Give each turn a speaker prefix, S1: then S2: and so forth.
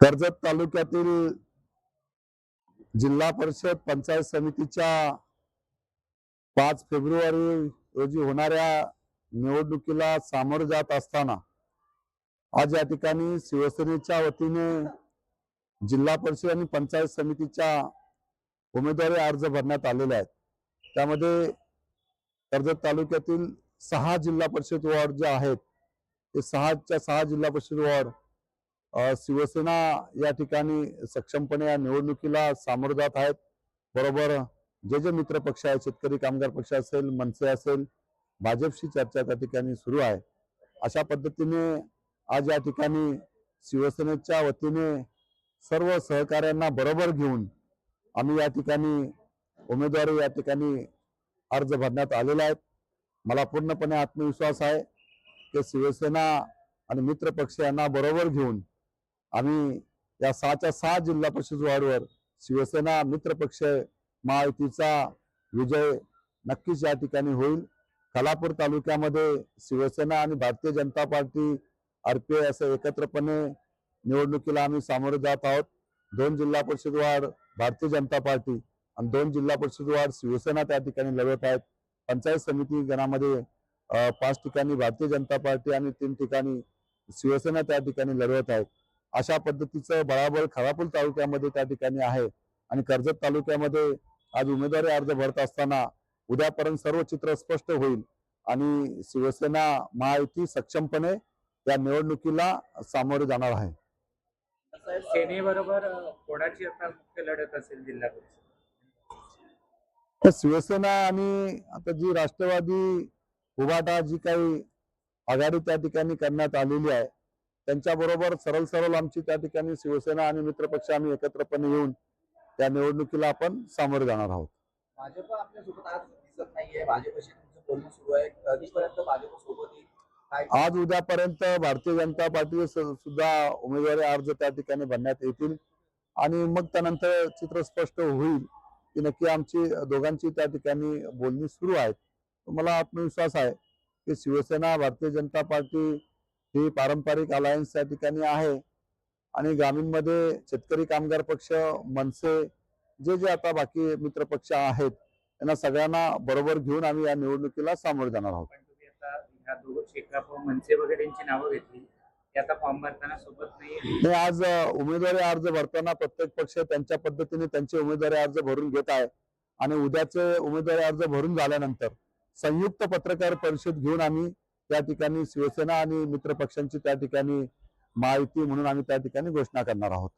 S1: कर्जत तालुक्यातील जिल्हा परिषद पंचायत समितीच्या पाच फेब्रुवारी रोजी होणाऱ्या निवडणुकीला सामोरं जात असताना आज या ठिकाणी शिवसेनेच्या वतीने जिल्हा परिषद आणि पंचायत समितीच्या उमेदवारी अर्ज भरण्यात आलेले आहेत. त्यामध्ये कर्जत तालुक्यातील सहा जिल्हा परिषद वॉर्ड जे आहेत ते सहाच्या सहा जिल्हा परिषद वॉर्ड शिवसेना या ठिकाणी सक्षमपणे या निवडणुकीला सामोरं जात आहेत. बरोबर जे जे मित्र पक्ष आहेत शेतकरी कामगार पक्ष असेल मनसे असेल भाजपशी चर्चा त्या ठिकाणी सुरू आहे. अशा पद्धतीने आज या ठिकाणी शिवसेनेच्या वतीने सर्व सहकाऱ्यांना बरोबर घेऊन आम्ही या ठिकाणी उमेदवारी या ठिकाणी अर्ज भरण्यात आलेला आहेत मला पूर्णपणे आत्मविश्वास आहे की शिवसेना आणि मित्र पक्ष यांना बरोबर घेऊन आम्ही या सहाच्या सहा जिल्हा परिषद वार्डवर शिवसेना मित्रपक्ष महायुतीचा विजय नक्कीच या ठिकाणी होईल. खालापूर तालुक्यामध्ये शिवसेना आणि भारतीय जनता पार्टी आरपीआय असं एकत्रपणे निवडणुकीला आम्ही सामोरे जात आहोत. दोन जिल्हा परिषद वार्ड भारतीय जनता पार्टी आणि दोन जिल्हा परिषद वार्ड शिवसेना त्या ठिकाणी लढत आहेत. पंचायत समिती गणामध्ये पाच ठिकाणी भारतीय जनता पार्टी आणि तीन ठिकाणी शिवसेना त्या ठिकाणी लढवत आहेत. अशा पद्धतीचं बळाबळ खरापूर तालुक्यामध्ये त्या ठिकाणी आहे. आणि कर्जत तालुक्यामध्ये आज उमेदवारी अर्ज भरत असताना उद्यापर्यंत सर्व चित्र स्पष्ट होईल. आणि शिवसेना महायुती सक्षमपणे या निवडणुकीला सामोरे जाणार आहे.
S2: सेनेबरोबर कोणाची आता मुख्य लढत असेल जिल्हा
S1: तर शिवसेना आणि आता जी राष्ट्रवादी उभाटा जी काही आघाडी त्या ठिकाणी करण्यात आलेली आहे त्यांच्या बरोबर सरळ सरळ आमची त्या ठिकाणी शिवसेना आणि मित्रपक्ष आम्ही एकत्रपणे येऊन त्या निवडणुकीला आपण सामोरे जाणार आहोत.
S3: भाजप आपल्यासोबत आज दिसत नाहीये. भाजपशी तुमचं बोलणं सुरू आहे. कधीपर्यंत भाजप सोबत येईल?
S1: आज उद्यापर्यंत भारतीय जनता पार्टी सुद्धा उमेदवारी अर्ज त्या ठिकाणी भरण्यात येतील. आणि मग त्यानंतर चित्र स्पष्ट होईल की नक्की आमची दोघांची त्या ठिकाणी बोलणी सुरू आहेत मला आत्मविश्वास आहे की शिवसेना भारतीय जनता पार्टी ही पारंपरिक अलायन्स त्या ठिकाणी आहे. आणि ग्रामीणमध्ये शेतकरी कामगार पक्ष मनसे जे जे आता बाकी मित्र पक्ष आहेत त्यांना सगळ्यांना बरोबर घेऊन आम्ही या निवडणुकीला सामोरे जाणार आहोत.
S2: नाही
S1: हे आज उमेदवारी अर्ज भरताना प्रत्येक पक्ष त्यांच्या पद्धतीने त्यांचे उमेदवारी अर्ज भरून घेत आहे. आणि उद्याचे उमेदवारी अर्ज भरून झाल्यानंतर संयुक्त पत्रकार परिषद घेऊन आम्ही त्या ठिकाणी शिवसेना आणि मित्र पक्षांची त्या ठिकाणी महायुती म्हणून आम्ही त्या ठिकाणी घोषणा करणार आहोत.